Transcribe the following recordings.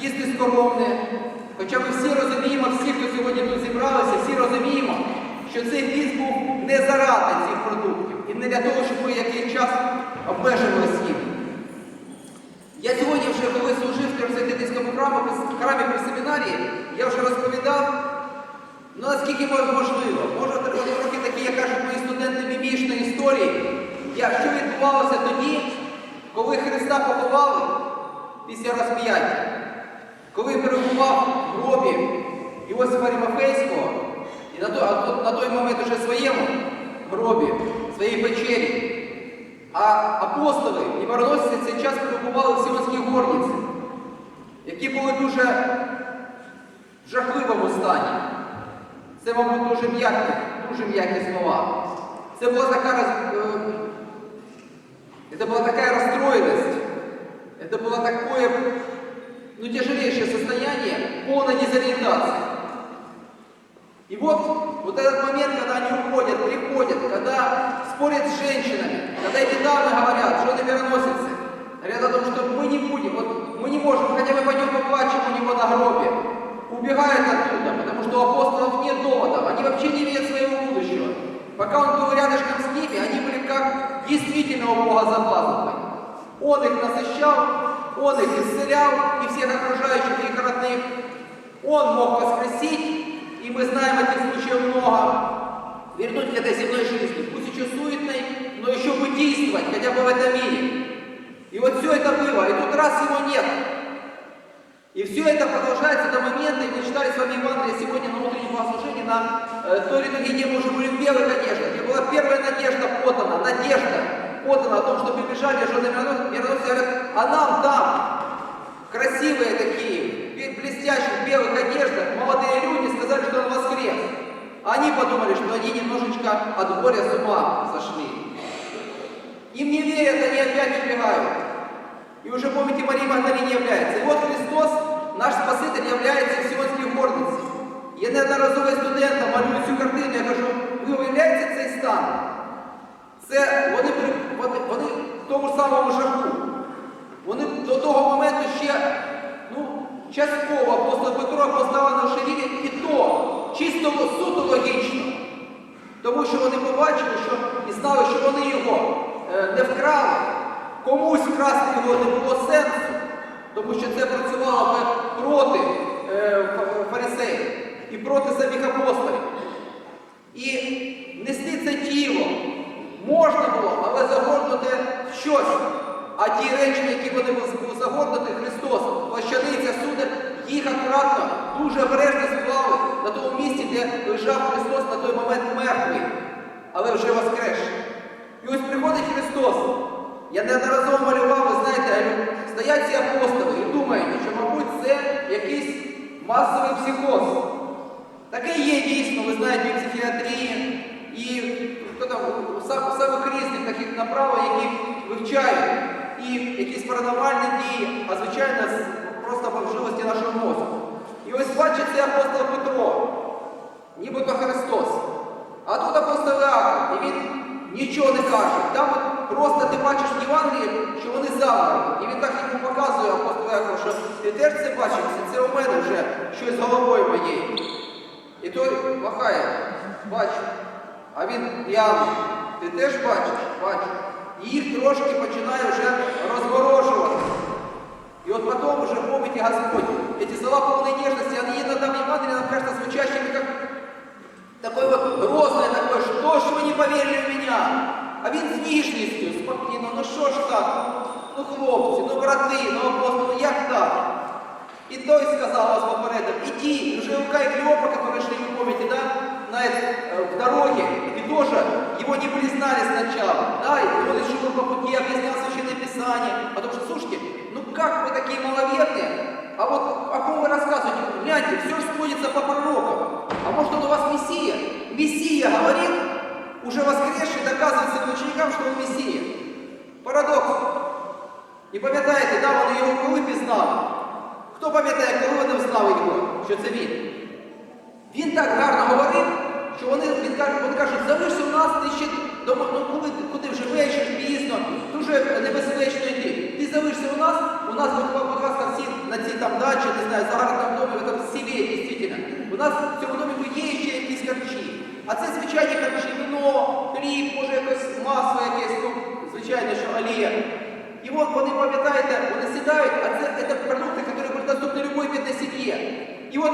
з'їсти скоромне. Хоча ми всі розуміємо, всі, хто сьогодні тут зібралися, всі розуміємо, що цей піст був не заради цих продуктів і не для того, щоб ми якийсь час обмежувалися їм. Я сьогодні вже, коли служив в Трьохсвятительському храмі, при- семінарії, я вже розповідав, ну наскільки можливо. Може, трохи такі, як кажуть мої студенти мімічної історії, я, що відбувалося тоді, коли Христа поховали після розп'яття, коли перебував в гробі Іосифа Рімафейського, і на той, а то- на той момент уже в своєму гробі, в своїй печері, а апостоли і мироносці цей час перебували в Сіонській горниці, які були дуже в жахливому стані. Це, мабуть, дуже м'які, дуже м'які слова. Це була така роз... е, это была такая расстроенность, это было такое, ну, тяжелейшее состояние, полной дезориентации. И вот, вот этот момент, когда они уходят, приходят, когда спорят с женщинами, когда эти дамы говорят, жены мироносицы, говорят о том, что мы не будем, вот мы не можем, хотя бы пойдем поплачем у него на гробе. Убегают оттуда, потому что у апостолов нет доводов, они вообще не видят своего будущего. Пока он был рядышком с ними, они были как действительно у Бога за пазухой. Он их насыщал, он их исцелял, и всех окружающих и их родных. Он мог воскресить, и мы знаем этих случаев много, вернуть к этой земной жизни, пусть еще суетной, но еще бы действовать, хотя бы в этом мире. И вот все это было, и тут раз его нет. И все это продолжается до момента, и мы читали с вами Евангелие сегодня на утреннем богослужении, на э, той литургии, где мы уже были в белых одеждах, где была первая надежда подана, надежда подана о том, что прибежали жены мироносцы, мироносцы говорят, а нам там, красивые такие, бе- блестящие, в белых одеждах, молодые люди сказали, что он воскрес. А они подумали, что они немножечко от горя с ума сошли. Им не верят, они опять убегают. И уже, помните, Мария Магдалине является. И вот Христос, наш Спаситель, является в Сіонській горниці. Я неодноразово студентам малюю цю картину, я кажу, ви уявляєте цей стан? Це вони, при- вони, вони в тому самому жаху. Вони до того моменту ще, ну, частково апостол Петро поставив на ширі, і то чисто суто логічно. Тому що вони побачили, що і знали, що вони його е, не вкрали. Комусь вкрасти його не було сенсу, тому що це працювало проти е, фарисеїв і проти самих апостолів. І нести це тіло можна було, але загорнути щось. А ті речі, які вони були загорнути, Христос, плащаниця, суди, їх акуратно, дуже обережно склали на тому місці, де лежав Христос на той момент мертвий, але вже воскресший. І ось приходить Христос. Я неодноразово малював, ви знаєте, стоять ці апостоли і думають, що, мабуть, це якийсь масовий психоз. Таке є дійсно, ви знаєте, і психіатрії, і хто там самих різних таких направах, які вивчають і якісь паранормальні дії, а звичайно просто можливості нашого мозку. І ось бачить це апостол Петро, нібито Христос. А тут апостол Іаков, і він нічого не каже. Там от просто ти бачиш в Євангелії, що вони замерли. І він так йому показує апостол Іаков, що ти теж це бачиш, це, у мене вже щось головою моєю. І той махає, бачу. А він Іоанн, ти теж бачиш? Бачу. І їх трошки починає вже розворошувати. И вот потом уже, помните, Господь, эти слова полной нежности, они иногда в Евангелии нам кажутся звучащими как такое вот грозное такое, что ж вы не поверили в меня? А він з ніжністю, спокійно, ну що ж так? Ну хлопці, ну брати, ну апостоли, ну як так? И той сказал вас попередом, иди, уже у Кай Клеопа, который шли, вы помните, да, на это, э, в дороге, и тоже его не признали сначала, да, и он шел по пути, объяснял Священное Писание, потому что, слушайте, ну как вы такие маловерные, а вот о ком вы рассказываете, гляньте, все же сходится по пророкам, а может он у вас Мессия? Мессия говорит, уже воскресший, доказывает своим ученикам, что он Мессия. Парадокс. І пам'ятаєте, да, вони його коли пізнали? Хто пам'ятає, коли вони взнали його, що це він? Він так гарно говорив, що вони, він каже, вони кажуть, залишся у нас, ти ще дома, ну, коли, ти- куди вже вечір, пізно, дуже небезпечно йти. Ти залишся у нас, у нас, будь, будь ласка, всі на цій там дачі, даче, не знаю, в загородном доме, в этом селе, действительно. У нас в цьому домі є ще якісь харчі. А це звичайні харчі, вино, хліб, може якось масло якесь, ну, звичайно, що олія. І от вони, пам'ятаєте, вони сідають, а це, це продукти, які будуть доступны любой бедной семье. И вот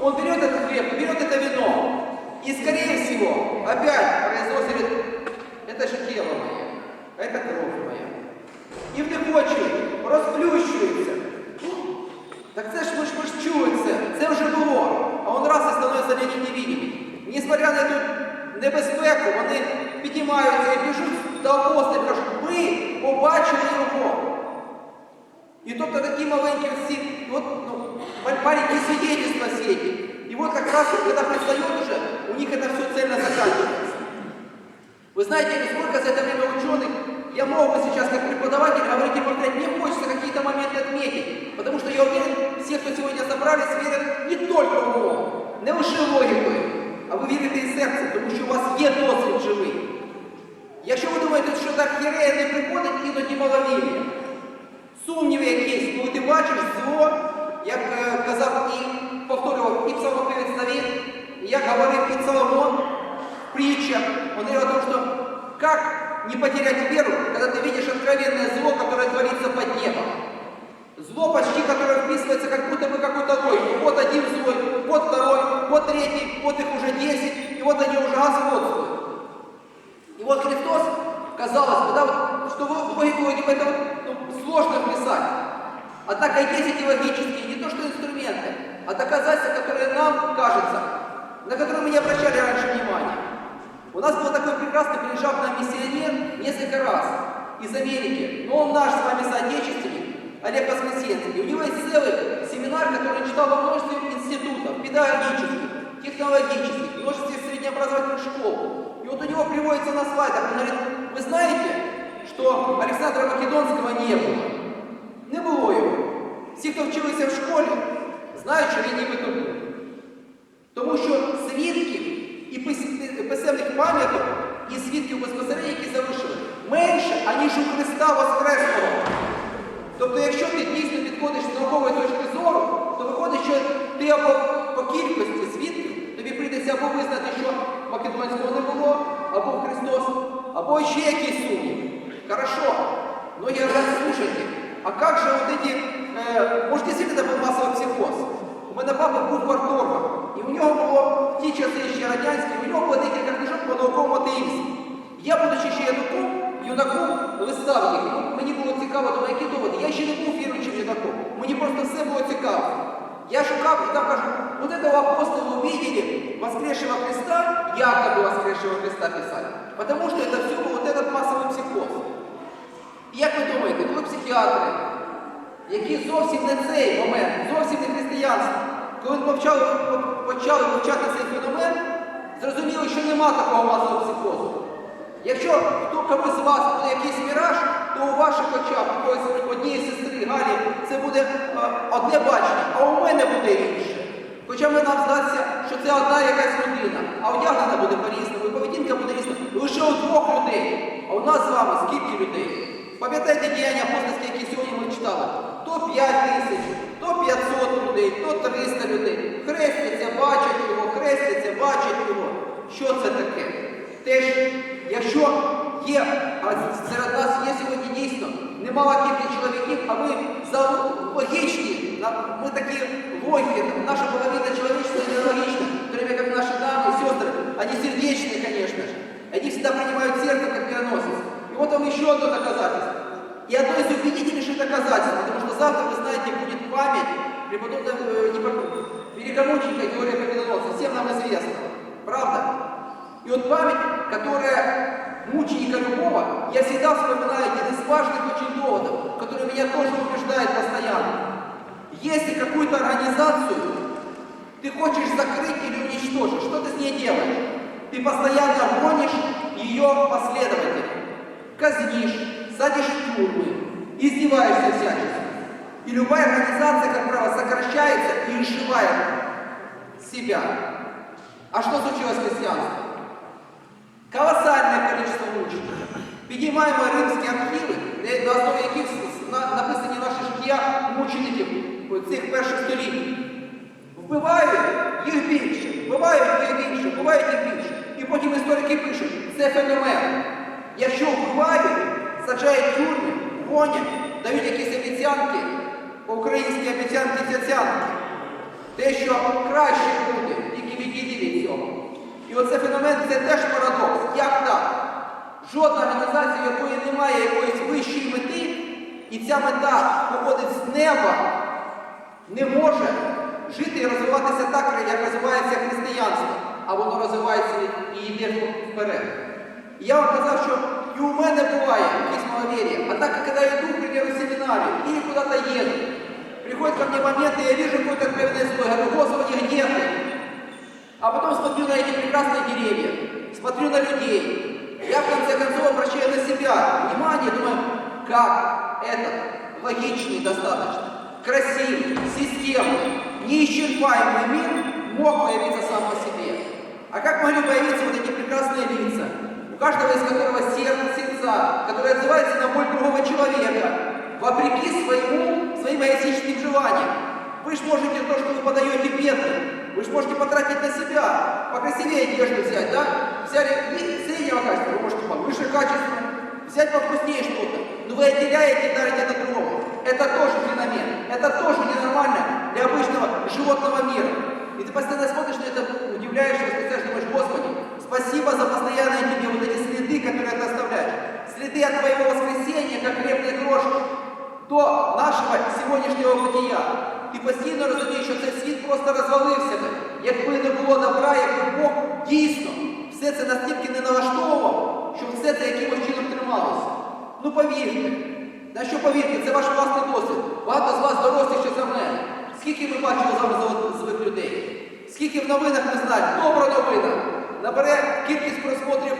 он берет этот хлеб, берет это вино, и скорее всего опять произносит, это же тело мое, а это кровь моя. І вдихочують, розплющуються. Так це ж ви ж ви ж чули це, це вже було. А он раз і становиться невидимий. Несмотря на ту небезпеку, вони піднімаються і біжуть до апостолів, кажуть, ми побачили його. И тобто такі маленькі всі, і от, ну, ма- маленькие свидетельства все эти. И вот как раз, когда предстает уже, у них это все цельно заканчивается. Вы знаете, сколько за это время ученых, я мог бы сейчас как преподаватель говорить и повторять, мне хочется какие-то моменты отметить, потому что я уверен, все, кто сегодня собрались, верят не только в умом, не лише логікою, а ви вірите і серцем, тому що у вас є досвід живий. Якщо ви думаєте, що так хірея не приходить, іноді маловір'я. Сумніви якісь, коли ти бачиш зло, як е, казав і повторював і псалмопевець Давид, і як говорив і Соломон в притчах, он говорил о том, что как не потерять веру, когда ты видишь откровенное зло, которое творится приезжал к нам миссионер несколько раз из Америки, но он наш с вами соотечественник, Олег Воскресенский. И у него есть целый семинар, который он читал во множестве институтов, педагогических, технологических, множестве среднеобразовательных школ. И вот у него приводится на слайдах, он говорит, вы знаете, что Александра Македонского не было? Не було його. Всі, хто вчилися в школі, знають, що він нібито був. Тому що свідків і пис- писемних пам'яток, і свідків безпосередньо, які залишили, менше, аніж у Христа Воскреслого. Тобто, якщо ти дійсно підходиш з наукової точки зору, то виходить, що ти або по кількості свідків, тобі прийдеться або визнати, що Македонського не було, або Христос, або ще якісь сумніви. Хорошо, но я говорят, слушайте, а как же вот эти, э, может действительно это был массовый психоз? У мене папа був парторгом, і у нього було в ті часи ще радянські, у нього було декілька книжок по науковому атеїзму. Я, будучи ще юнаком, юнаком листав їх. Ну, мені було цікаво, думаю, які доводи. Я ще не був віруючим юнаком. Мені просто все було цікаво. Я шукав і там кажу, вот этого апостола увидели, воскресшего Христа, якобы воскресшего Христа писали. Потому что это все был вот этот массовый психоз. І як ви думаєте, коли психіатри, які зовсім не цей момент, зовсім не християнство, коли почали, почали вивчати цей феномен, зрозуміли, що нема такого масового психозу. Якщо хто комусь з вас буде якийсь міраж, то у ваших очах, у когось однієї сестри Галі, це буде е, одне бачення, а у мене буде інше. Хоча ми нам здасться, що це одна якась людина, а одягнена буде по-різному, і поведінка буде різна лише у двох людей. А у нас з вами скільки людей? Пам'ятаєте діяння апостольські, які сьогодні ми читали? То 5 тисяч, то 500 людей, то 300 людей Хрестяться, бачать його, хрестяться, бачать його. Що це таке? Теж, якщо є, а серед нас є сьогодні дійсно немала кількість чоловіків, а ми за логічні, на- ми такі логіки, наша половина человечества нелогична, в то время как наши дамы и сестры, они сердечные, конечно же. Они всегда принимают сердце как мироносец. И вот вам еще одно доказательство. И одно из убедительнейших доказательств, потому что завтра, вы знаете, будет память преподобного э, не пом- великомученика Георгия Победоносца, всем нам известно. Правда? И вот память, которая мученика любого, я всегда вспоминаю один из важных очень доводов, который меня тоже убеждает постоянно. Если какую-то организацию ты хочешь закрыть или уничтожить, что ты с ней делаешь? Ты постоянно гонишь ее последователей, казнишь, садишь в тюрьмы, издеваешься всячески. И любая организация, как правило, сокращается и изживает себя. А что случилось с христианством? Колоссальное количество мучеников. Підіймаємо римські архіви, на основі яких написані наші життя мучеників цих перших століть. Вбивають їх більше, вбивають їх більше, вбивають їх більше. І потім історики пишуть, це феномен. Якщо вбивають, саджають тюрми, гонять, дають якісь обіцянки, по-українськи обіцянки цяцянки. Те, що краще буде, тільки відійди від цього. І оце феномен це теж парадокс. Як так? Жодна організація, в якої немає якоїсь вищої мети, і ця мета походить з неба, не може жити і розвиватися так, як розвивається християнство, а воно розвивається і йде вперед. І я вам казав, що і у мене буває якісь маловерие, а так, когда я иду, к примеру, в семинарию или куда-то еду, приходят ко мне моменты, я вижу какое-то откровенное слово, я говорю, Господи, где ты? А потом смотрю на эти прекрасные деревья, смотрю на людей. Я в конце концов обращаю на себя внимание, думаю, как этот логичный достаточно, красивый, системный, неисчерпаемый мир мог появиться сам по себе. А как могли появиться вот эти прекрасные лица, у каждого из которого сердце, сердца, которые отзываются на боль другого человека, вопреки своему, своим эгоистическим желаниям. Вы же можете то, что вы подаете бедным, вы же можете потратить на себя, покрасивее одежду взять, да? Взяли не среднего качества, вы можете повыше качества, взять повкуснее что-то, но вы отделяете и дарите это другому. Это тоже феномен, это тоже ненормально для обычного животного мира. И ты постоянно смотришь на это, удивляешься, восклицаешь, думаешь, Господи, спасибо за постоянные тебе вот эти следы, которые ты оставляешь. Следы от твоего до нашого сьогоднішнього бытия. Ти постійно розумієш, що цей світ просто розвалився би, якби не було добра, якби Бог дійсно все це настільки не налаштовував, що все це якимось чином трималося. Ну повірте, на що повірте, це ваш власний досвід. Багато з вас дорослі ще за мене. Скільки ми бачили з вами людей? Скільки в новинах ми знаємо? Добра новина набере кількість просмотрів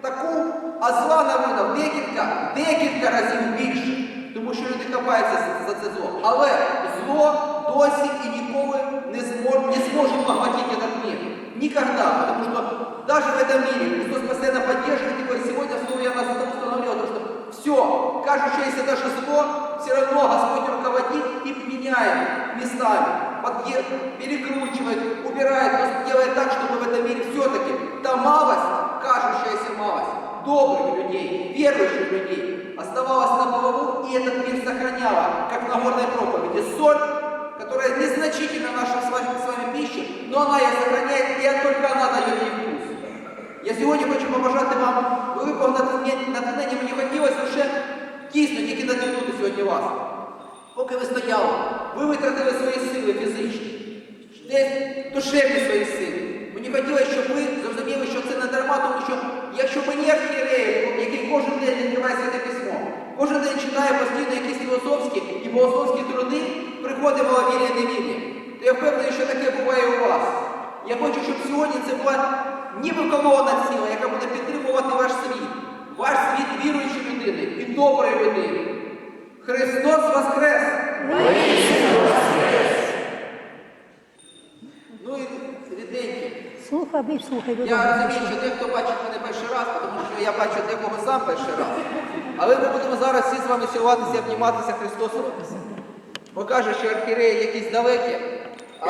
таку, а зла новина в декілька, декілька разів більше. Тому що люди хапаються за- за це зло. Але зло досі і ніколи не, змо, не зможе поглотить этот мир. Никогда. Потому что даже в этом мире Христос постоянно поддерживает и говорит, сегодня слово я нас установил, то, что все, кажущееся даже зло, все равно Господь руководит и меняет местами, подъе- перекручивает, убирает, Господь делает так, чтобы в этом мире все-таки та малость, кажущаяся малость, добрых людей, верующих людей, оставалась на плаву и этот мир сохраняла, как на горной проповеди. Соль, которая незначительна в нашей с вами, с вами пище, но она ее сохраняет, и только она дает ей вкус. Я сьогодні хочу побажати вам великого натхнення, натхнення. Мені хотілося лише дійсно тільки надихнути сьогодні вас. Поки ви стояли, ви витратили свої сили фізичні, десь душевні свої сили. Мені хотілося, щоб ви зрозуміли, що це не дарма, тому що якщо мені архієрею, який кожен день відкриває святе письмо, кожен день читає постійно якісь філософські і богословські труди, приходить маловір'я невір'я, то я впевнений, що таке буває у вас. Я хочу, щоб сьогодні це була ніби колона ціла, яка буде підтримувати ваш світ, ваш світ віруючої людини і доброї людини. Христос Воскрес! Ну і рідненькі. Бій, слухай, Я розумію, що дехто бачить мене перший раз, тому що я бачу декого сам перший раз. Але ми будемо зараз всі з вами цілуватися, обніматися Христосом. Покаже, що архіреї якісь далекі, а